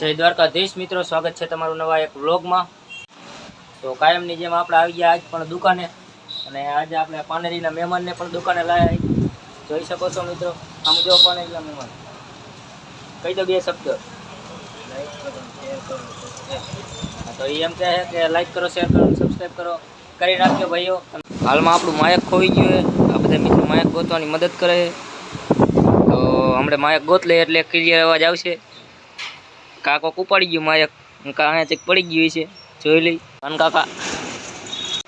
જય દ્વારકાધીશ મિત્રો, સ્વાગત છે તમારું નવા એક વ્લોગમાં. તો કાયમની જેમ આપણે આવી ગયા આજ પણ દુકાને અને આજે આપણે પાનેરીના મહેમાનને પણ દુકાને લાવ્યા જોઈ શકો છો મિત્રો, આમ જો પાનેરીના મહેમાન. કહી દો બે શબ્દ. તો એમ કહે છે કે લાઈક કરો શેર કરો સબસ્ક્રાઈબ કરો. કરી નાખજો ભાઈઓ. હાલમાં આપણું માયક ખોઈ ગયું આ બધા મિત્રો માયક ગોતવાની મદદ કરે તો હમણાં માયક ગોત લે એટલે ક્લિયર અવાજ આવશે. કાકો ઉપાડી ગયું માયક કા અહીંયા ચેક પડી ગયું છે જોઈ લઈ. અન કાકા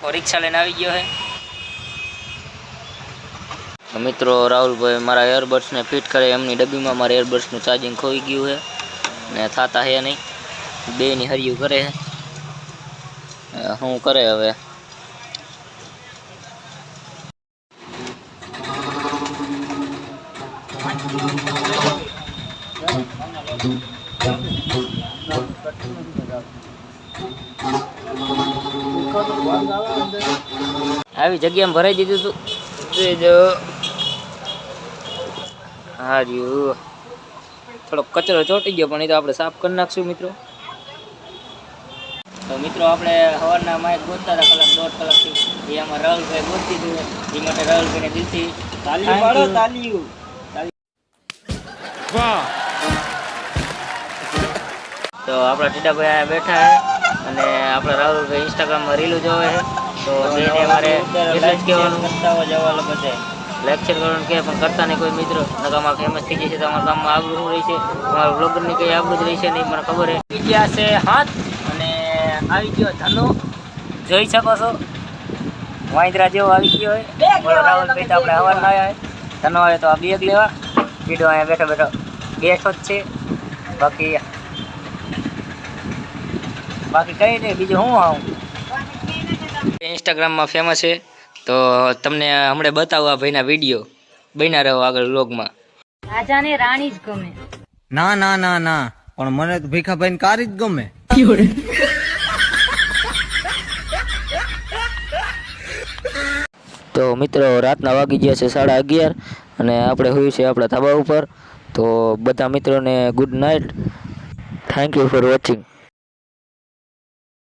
તો રિક્ષા લઈને આવી ગયો છે. તો મિત્રો રાહુલભાઈ મારા એરબડ્સને ફિટ કરે એમની ડબ્બીમાં મારા એરબડ્સનું ચાર્જિંગ ખોઈ ગયું છે. ને થતા હે નહીં. બેની હરિયું કરે છે. અ, શું કરે હવે? આવી જગ્યામાં ભરાઈ દીધું તું. એ જો. હા થોડોક કચરો ચોટી ગયો પણ એ તો આપણે સાફ કરી નાખશું મિત્રો. તો મિત્રો આપણે સવારના માઇક ગોતતા હતા કલાક દોઢ કલાકથી. એ આમાં રાહુલભાઈ ગોતી દીધું. એ માટે રાહુલભાઈને દિલથી તાલી પાડો તાલીઓ તો આપણા ટીડાભાઈ અહીંયા બેઠા છે અને આપણા રાહુલભાઈ ઇન્સ્ટાગ્રામમાં રીલું જોવે છે. તો જઈને અમારે એટલું જ કહેવાનું લેક્ચર કરવાનું કે પણ કરતા નહીં કોઈ મિત્રો. નકામાં ફેમસ થઈ જશે તો અમારા ગામમાં આબરૂ શું રહેશે? અમારા બ્લોગરની કંઈ આબરૂ જ રહેશે નહીં મને ખબર છે. ગયા છે હાથ અને આવી ગયો ધનો જોઈ શકો છો. વાંદરા જેવો આવી ગયો હોય. રાહુલભાઈ તો આપણે હવાર ના આવ્યા હોય ધનો આવે તો આ બેગ લેવા. કીધો અહીંયા બેઠો બેઠો બેઠો જ છે. બાકી બાકી કઈ નહીં બીજું હું આવું? ઇન્સ્ટાગ્રામમાં ફેમસ છે. તો તમને હમણાં બતાવવા ભાઈના વીડિયો બન્યા રહો આગળ વ્લોગમાં રાજાને રાણી જ ગમે. ના ના ના ના. પણ મને તો ભીખાભાઈ કાર જ ગમે. તો મિત્રો રાતના વાગી ગયા છે સાડા અગિયાર અને આપણે હોઈએ છીએ આપણા ધાબા ઉપર. તો બધા મિત્રોને good night thank you for watching